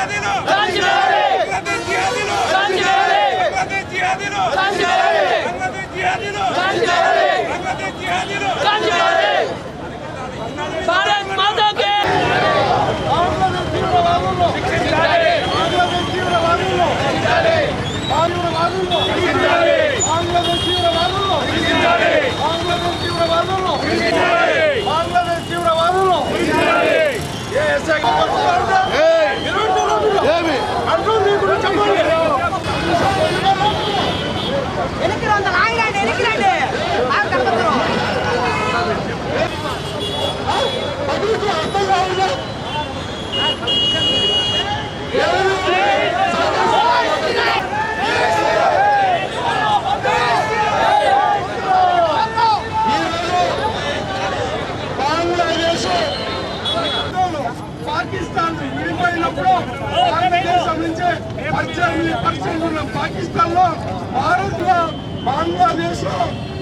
Ladino! Latino! పాకిస్తాన్లో భారత్లో బంగ్లాదేశ్లో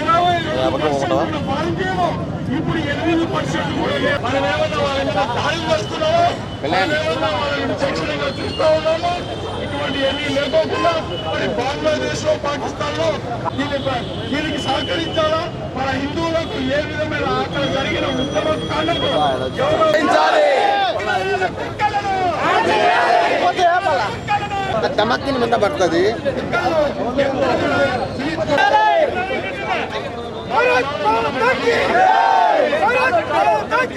ఇరవై రెండు పర్సెంట్ ఉన్న భారతీయులు ఇప్పుడు ఎనిమిది పర్సెంట్ కూడా. మనం ఏమన్నా వాళ్ళ మీద దాడి చేస్తున్నామో? మనం ఏమన్నా వాళ్ళని శిక్షణగా చూస్తూ ఉన్నామో? ఇటువంటి ఎన్ని లేకోకుండా మరి బంగ్లాదేశ్లో పాకిస్తాన్లో దీనికి దీనికి సహకరించాలా? మన హిందువులకు ఏ విధమైన అక్కడ జరిగిన ఉత్తమ కాండకు టమక్కిని మీద పడుతుంది. ప్రపంచ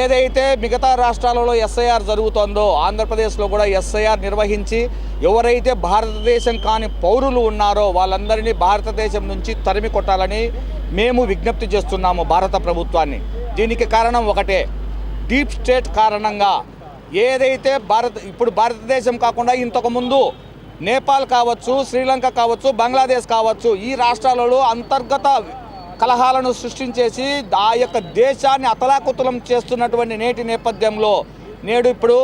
ఏదైతే మిగతా రాష్ట్రాలలో ఎస్ఐఆర్ జరుగుతుందో ఆంధ్రప్రదేశ్లో కూడా ఎస్ఐఆర్ నిర్వహించి ఎవరైతే భారతదేశం కాని పౌరులు ఉన్నారో వాళ్ళందరినీ భారతదేశం నుంచి తరిమి కొట్టాలని మేము విజ్ఞప్తి చేస్తున్నాము భారత ప్రభుత్వాన్ని. దీనికి కారణం ఒకటే. డీప్ స్టేట్ కారణంగా ఏదైతే భారత్ ఇప్పుడు భారతదేశం కాకుండా ఇంతకుముందు నేపాల్ కావచ్చు శ్రీలంక కావచ్చు బంగ్లాదేశ్ కావచ్చు ఈ రాష్ట్రాలలో అంతర్గత కలహాలను సృష్టించేసి ఆ యొక్క దేశాన్ని అతలాకుతలం చేస్తున్నటువంటి నేటి నేపథ్యంలో నేడు ఇప్పుడు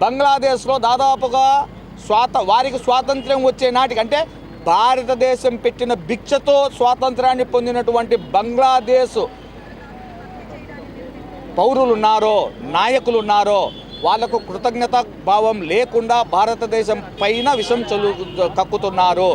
బంగ్లాదేశ్లో దాదాపుగా స్వాత వారికి స్వాతంత్ర్యం వచ్చే నాటికి అంటే భారతదేశం పెట్టిన భిక్షతో స్వాతంత్రాన్ని పొందినటువంటి బంగ్లాదేశ్ పౌరులు ఉన్నారో నాయకులు ఉన్నారో వాళ్ళకు కృతజ్ఞత భావం లేకుండా భారతదేశం పైన విషం చల్లు కక్కుతున్నారు.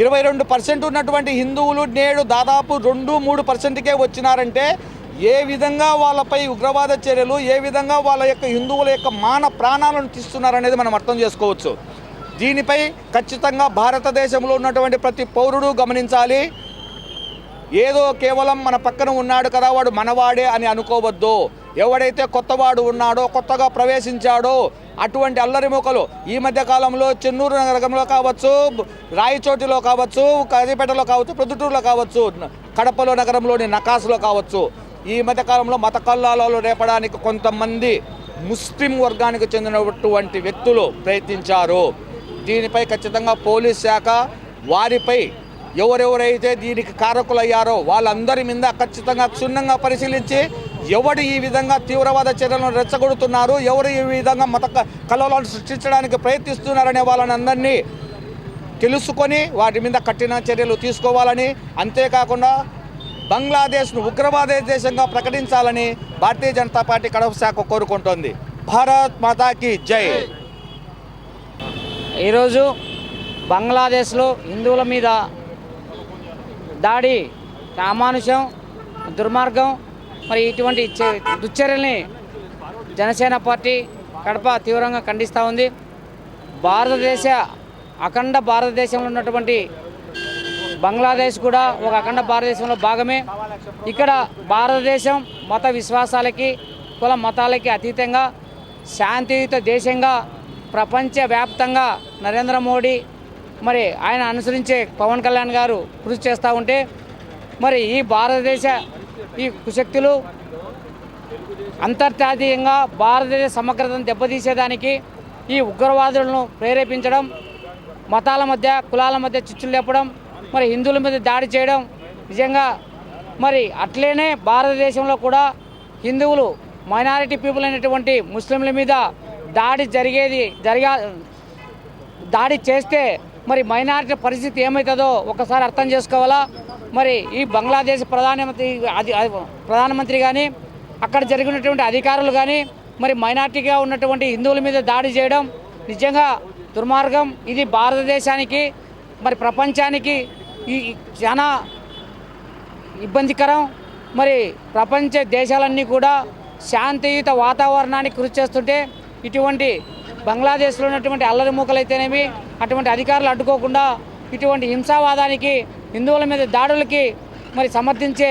ఇరవై రెండు పర్సెంట్ ఉన్నటువంటి హిందువులు నేడు దాదాపు రెండు మూడు పర్సెంట్కే వచ్చినారంటే ఏ విధంగా వాళ్ళపై ఉగ్రవాద చర్యలు ఏ విధంగా వాళ్ళ యొక్క హిందువుల యొక్క మాన ప్రాణాలను తీస్తున్నారనేది మనం అర్థం చేసుకోవచ్చు. దీనిపై ఖచ్చితంగా భారతదేశంలో ఉన్నటువంటి ప్రతి పౌరుడు గమనించాలి. ఏదో కేవలం మన పక్కన ఉన్నాడు కదా వాడు మనవాడే అని అనుకోవద్దు. ఎవడైతే కొత్తవాడు ఉన్నాడో కొత్తగా ప్రవేశించాడో అటువంటి అల్లరి మూకలు ఈ మధ్య కాలంలో చెన్నూరు నగరంలో కావచ్చు రాయచోటిలో కావచ్చు కాజీపేటలో కావచ్చు ప్రొద్దుటూరులో కావచ్చు కడపలో నగరంలోని నకాసులో కావచ్చు. ఈ మధ్య కాలంలో మత కల్లాలలో రేపడానికి కొంతమంది ముస్లిం వర్గానికి చెందినటువంటి వ్యక్తులు ప్రయత్నించారు. దీనిపై ఖచ్చితంగా పోలీస్ శాఖ వారిపై ఎవరెవరైతే దీనికి కారకులయ్యారో వాళ్ళందరి మీద ఖచ్చితంగా క్షుణ్ణంగా పరిశీలించి ఎవడు ఈ విధంగా తీవ్రవాద చర్యలను రెచ్చగొడుతున్నారు ఎవరు ఈ విధంగా మత కలవలను సృష్టించడానికి ప్రయత్నిస్తున్నారనే వాళ్ళని అందరినీ తెలుసుకొని వాటి మీద కఠిన చర్యలు తీసుకోవాలని అంతేకాకుండా బంగ్లాదేశ్ను ఉగ్రవాద దేశంగా ప్రకటించాలని భారతీయ జనతా పార్టీ కడప శాఖ కోరుకుంటోంది. భారత్ మాతాకి జై! ఈరోజు బంగ్లాదేశ్లో హిందువుల మీద దాడి అమానుషం దుర్మార్గం మరి ఇటువంటి దుశ్చర్యల్ని జనసేన పార్టీ కడప తీవ్రంగా ఖండిస్తూ ఉంది. భారతదేశ అఖండ భారతదేశంలో ఉన్నటువంటి బంగ్లాదేశ్ కూడా ఒక అఖండ భారతదేశంలో భాగమే. ఇక్కడ భారతదేశం మత విశ్వాసాలకి కుల మతాలకి అతీతంగా శాంతియుత దేశంగా ప్రపంచవ్యాప్తంగా నరేంద్ర మోడీ మరి ఆయన అనుసరించే పవన్ కళ్యాణ్ గారు కృషి చేస్తూ ఉంటే మరి ఈ భారతదేశ ఈ కుశక్తులు అంతర్జాతీయంగా భారతదేశ సమగ్రతను దెబ్బతీసేదానికి ఈ ఉగ్రవాదులను ప్రేరేపించడం మతాల మధ్య కులాల మధ్య చిచ్చులు లేపడం మరి హిందువుల మీద దాడి చేయడం నిజంగా మరి అట్లేనే భారతదేశంలో కూడా హిందువులు మైనారిటీ పీపుల్ అయినటువంటి ముస్లింల మీద దాడి జరిగేది జరిగా దాడి చేస్తే మరి మైనారిటీ పరిస్థితి ఏమవుతుందో ఒకసారి అర్థం చేసుకోవాలా? మరి ఈ బంగ్లాదేశ్ ప్రధానమంత్రి అది అది ప్రధానమంత్రి కానీ అక్కడ జరిగినటువంటి అధికారులు కానీ మరి మైనార్టీగా ఉన్నటువంటి హిందువుల మీద దాడి చేయడం నిజంగా దుర్మార్గం. ఇది భారతదేశానికి మరి ప్రపంచానికి ఈ ఈ చాలా ఇబ్బందికరం. మరి ప్రపంచ దేశాలన్నీ కూడా శాంతియుత వాతావరణానికి కృషి చేస్తుంటే ఇటువంటి బంగ్లాదేశ్లో ఉన్నటువంటి అల్లరి మూకలైతేనేమి అటువంటి అధికారులు అడ్డుకోకుండా ఇటువంటి హింసావాదానికి హిందువుల మీద దాడులకి మరి సమర్థించే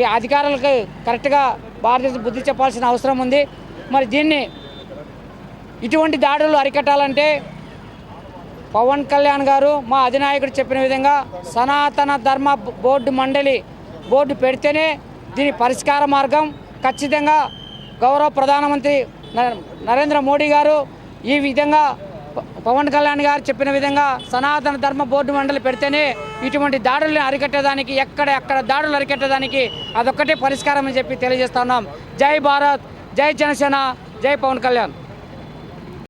ఈ అధికారులకు కరెక్ట్గా భారతదేశం బుద్ధి చెప్పాల్సిన అవసరం ఉంది. మరి దీన్ని ఇటువంటి దాడులు అరికట్టాలంటే పవన్ కళ్యాణ్ గారు మా అధినాయకుడు చెప్పిన విధంగా సనాతన ధర్మ బోర్డు మండలి బోర్డు పెడితేనే దీని పరిష్కార మార్గం ఖచ్చితంగా గౌరవ ప్రధానమంత్రి నరేంద్ర మోడీ గారు ఈ విధంగా పవన్ కళ్యాణ్ గారు చెప్పిన విధంగా సనాతన ధర్మ బోర్డు మండలి పెడితేనే ఇటువంటి దాడులను అరికట్టేదానికి ఎక్కడ ఎక్కడ దాడులు అరికట్టేదానికి అదొక్కటే పరిష్కారం అని చెప్పి తెలియజేస్తున్నాం జై భారత్ జై జనసేన జై పవన్ కళ్యాణ్.